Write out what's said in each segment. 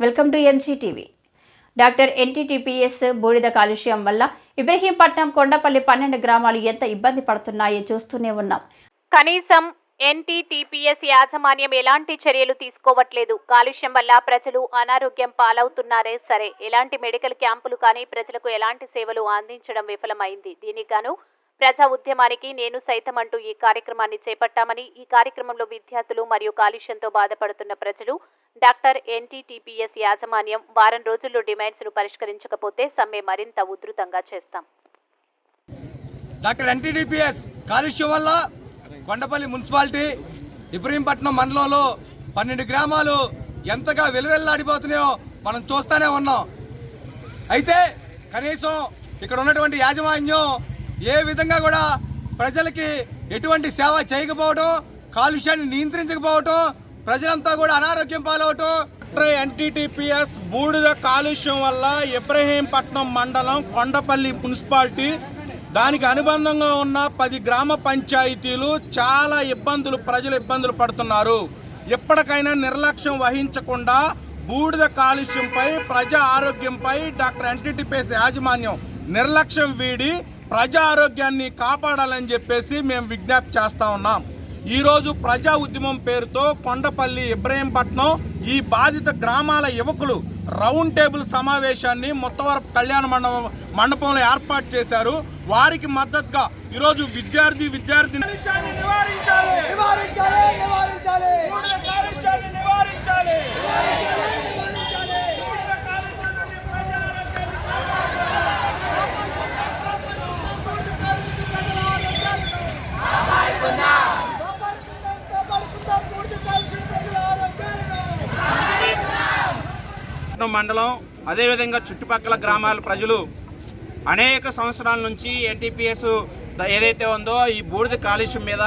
Welcome to NCTV. Doctor NTTPS బూడిద కాలుష్యం వల్ల ఇబ్రహీంపట్నం కొండపల్లి పన్నెండు గ్రామాలు ఎంత ఇబ్బంది పడుతున్నాయో చూస్తూనే ఉన్నాం. కనీసం ఎన్టీటీపీఎస్ యాజమాన్యం ఎలాంటి చర్యలు తీసుకోవట్లేదు. కాలుష్యం వల్ల ప్రజలు అనారోగ్యం పాలవుతున్నారే సరే ఎలాంటి మెడికల్ క్యాంపులు కానీ ప్రజలకు ఎలాంటి సేవలు అందించడం విఫలమైంది? దీనికి గాను ప్రజా ఉద్యమానికి నేను సైతం అంటూ ఈ కార్యక్రమాన్ని చేపట్టామని ఈ కార్యక్రమంలో విద్యార్థులు మరియు కాలుష్యంతో బాధపడుతున్న ప్రజలు డాక్టర్ ఎన్టీటీపీఎస్ యాజమాన్యం వారం రోజుల్లో డిమాండ్స్ను పరిష్కరించకపోతే సమ్మె మరింత ఉధృతంగా చేస్తాం. డాక్టర్ ఎన్టీడీపీఎస్ కాలుష్యం వల్ల కొండపల్లి మున్సిపాలిటీ ఇబ్రహీంపట్నం మండలంలో పన్నెండు గ్రామాలు ఎంతగా వెలువెల్లాడిపోతున్నాయో మనం చూస్తూనే ఉన్నాం. అయితే కనీసం ఇక్కడ ఉన్నటువంటి యాజమాన్యం ఏ విధంగా కూడా ప్రజలకి ఎటువంటి సేవ చేయకపోవడం కాలుష్యాన్ని నియంత్రించకపోవటం ప్రజలంతా కూడా అనారోగ్యం పాలవటం ఎన్టీటీపీఎస్ బూడిద కాలుష్యం వల్ల ఇబ్రహీంపట్నం మండలం కొండపల్లి మున్సిపాలిటీ దానికి అనుబంధంగా ఉన్న పది గ్రామ పంచాయతీలు చాలా ఇబ్బందులు ప్రజలు ఇబ్బందులు పడుతున్నారు. ఎప్పటికైనా నిర్లక్ష్యం వహించకుండా బూడిద కాలుష్యంపై ప్రజా ఆరోగ్యంపై డాక్టర్ ఎన్టీటీపీఎస్ యాజమాన్యం నిర్లక్ష్యం వీడి ప్రజా ఆరోగ్యాన్ని కాపాడాలని చెప్పేసి మేము విజ్ఞప్తి చేస్తా ఉన్నాం. ఈరోజు ప్రజా ఉద్యమం పేరుతో కొండపల్లి ఇబ్రహీంపట్నం ఈ బాధిత గ్రామాల యువకులు రౌండ్ టేబుల్ సమావేశాన్ని మొత్తవరపు కళ్యాణ మండపం మండపంలో ఏర్పాటు చేశారు. వారికి మద్దతుగా ఈరోజు విద్యార్థి విద్యార్థి పట్నం మండలం అదేవిధంగా చుట్టుపక్కల గ్రామాల ప్రజలు అనేక సంవత్సరాల నుంచి ఎన్టీపీఎస్ ఏదైతే ఉందో ఈ బూడిద కాలుష్యం మీద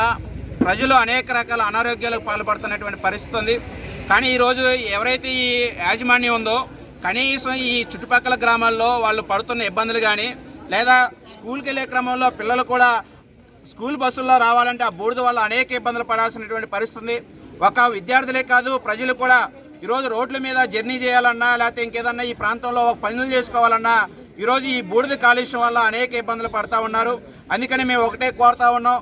ప్రజలు అనేక రకాల అనారోగ్యాలకు పాల్పడుతున్నటువంటి పరిస్థితి ఉంది. కానీ ఈరోజు ఎవరైతే ఈ యాజమాన్యం ఉందో కనీసం ఈ చుట్టుపక్కల గ్రామాల్లో వాళ్ళు పడుతున్న ఇబ్బందులు కానీ లేదా స్కూల్కి వెళ్ళే క్రమంలో పిల్లలు కూడా స్కూల్ బస్సుల్లో రావాలంటే ఆ బూడిద వల్ల అనేక ఇబ్బందులు పడాల్సినటువంటి పరిస్థితి ఒక విద్యార్థులే కాదు ప్రజలు కూడా ఈరోజు రోడ్ల మీద జర్నీ చేయాలన్నా లేకపోతే ఇంకేదన్నా ఈ ప్రాంతంలో పనులు చేసుకోవాలన్నా ఈరోజు ఈ బూడిద కాలుష్యం వల్ల అనేక ఇబ్బందులు పడతా ఉన్నారు. అందుకని మేము ఒకటే కోరుతా ఉన్నాం.